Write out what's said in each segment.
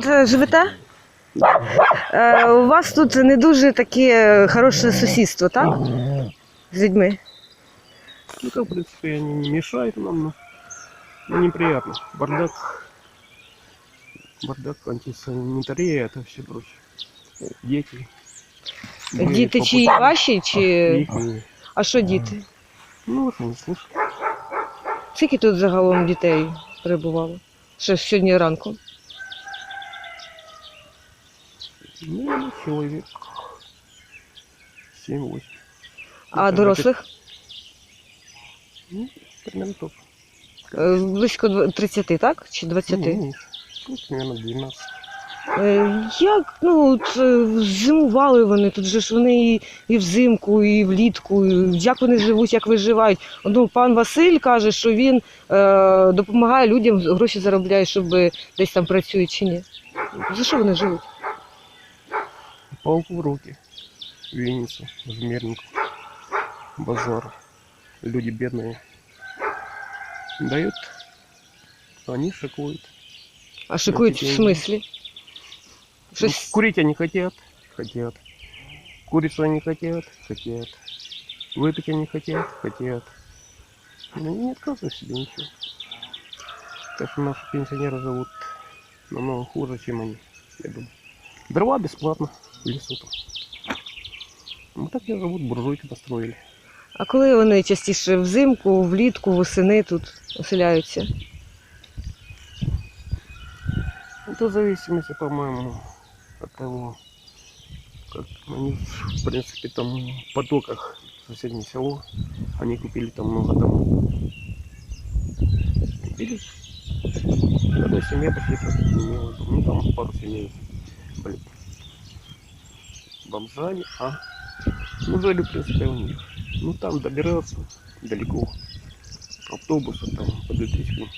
тут е, живете? Е, у вас тут не дуже таке хороше сусідство, так? З людьми. Ну, как, в принципе, они не мешают нам, но, но неприятно. Бардак, бардак, антисанитария, это все прочее. Дети. Мы Діти по чи пути- ваші, чи. Ихние. А що діти? Ну, вот не слышал. Скільки тут загалом дітей перебувало? Ще сьогодні ранку. Ну, человек 7-8. А дорослих? Ну, примерно так. Е, Близько дв- 30, так? Чи 20? Не, меньше. Ну, примерно 12. Е, Як ну от, е, зимували вони? Тут же ж вони і, і взимку, і влітку. і Як вони живуть, як виживають? Ну, пан Василь каже, що він е, допомагає людям, гроші заробляє, щоб десь там працюють чи ні. За що вони живуть? Палку в руки. Винницу, жмеринку, базар. Люди бедные. Дают, они шикуют. А шикують в смислі? Ну, Курить они хотят, хотят. Курицу они хотят, хотят. Выпить они хотят, хотят. Но они не отказывают себе ничего. Так что наши пенсионеры живут намного хуже, чем они, я думаю. Дрова бесплатно в там. Ну так и живут, буржуйки построили. А коли вони частіше взимку, влітку, восени тут оселяються? Это в зависимости, по-моему, от того, как они, в принципе, там в потоках в соседнее село, они купили там много домов. Купили. Одна семья дом. Ну, там пару семей были бомжами, а ну, жили, в принципе, у них. Ну, там добираться далеко. Автобуса там по 2000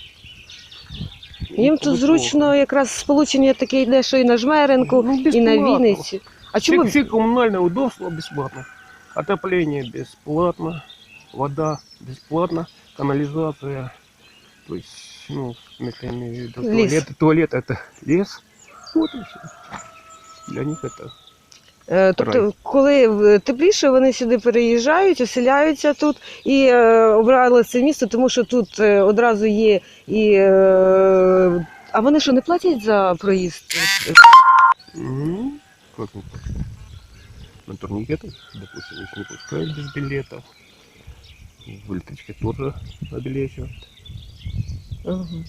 Їм тут зручно якраз сполучення таке йде, що і на Жмеренку, Ну, і на бесплатно. Вінниці. А чому Все, все коммунальные удобства бесплатно. Отопление бесплатно, вода бесплатно, канализация, то есть, ну, в смысле, я имею в виду, Лес. туалет, туалет это лес. Вот и все. Для них это Е, Тобто, коли тепліше, вони сюди переїжджають, оселяються тут і е, обрали це місто, тому що тут е, одразу є і. Е, а вони що не платять за проїзд? ну, не. На турникетах, допустим, их не пускают без билета. В электричке тоже обелечивают. Мгм.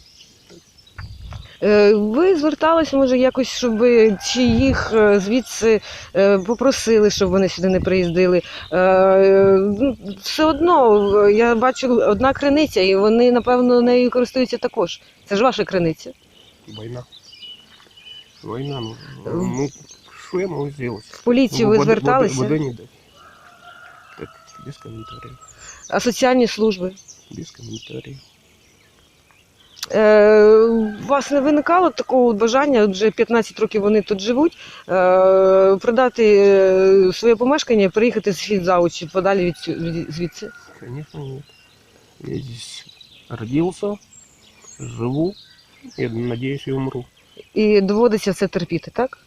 Е, Ви зверталися, може, якось, щоб чи їх е, звідси е, попросили, щоб вони сюди не приїздили. Е, ну, Все одно е, я бачу одна криниця, і вони, напевно, нею користуються також. Це ж ваша криниця. Война. Война, ну, ну что я могу сделать? В поліцію Ну, ви воды- зверталися, Воды, воды не дать. Так, без комментариев. а соціальні служби. Без комментариев. Е, у вас не виникало такого бажання, вже 15 років вони тут живуть, е, продати е, своє помешкання, приїхати з фідзаучі подалі від, від звідси? Конечно, нет. Я здесь родился, живу и, надеюсь, и умру. І доводиться це терпіти, так?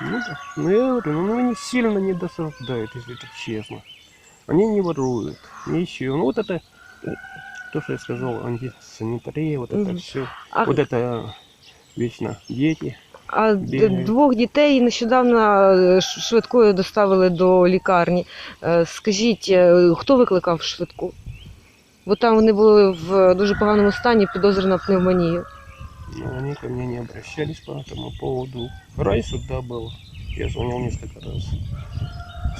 Ну да. Ну я говорю, ну они сильно не досаждают, если это честно. Они не воруют, ничего. Ну вот это, то, что я сказал, антисанитария, вот это Мгм. все. А, Вот это вечно дети. а д- бігають. двох дітей нещодавно е, ш- швидкою доставили до лікарні. Е, Скажіть, е, хто викликав швидку? Бо там вони були в дуже поганому стані, підозра на пневмонію. Но они ко мне не обращались по этому поводу. Раньше, да, было. Я звонил несколько раз.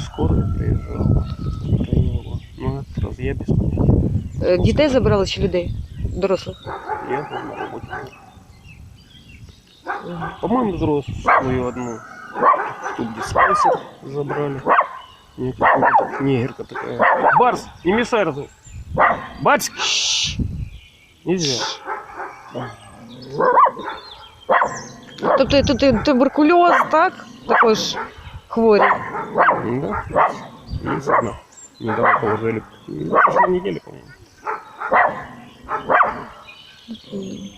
Скорая приезжала, устраивала. Но этот раз я без понятия. Е, Дітей забрали чи людей? Дорослих? Я был на работе. По-моему, взрослую одну штук диспансер забрали. Мне какая-то негерка такая. Барс, не мешай разве. Бать! Нельзя. Тобто тут і туберкульоз, так? Також хворі. Да. Есть одна. Недавно положили. На прошлой неделе, по-моему. Thank you.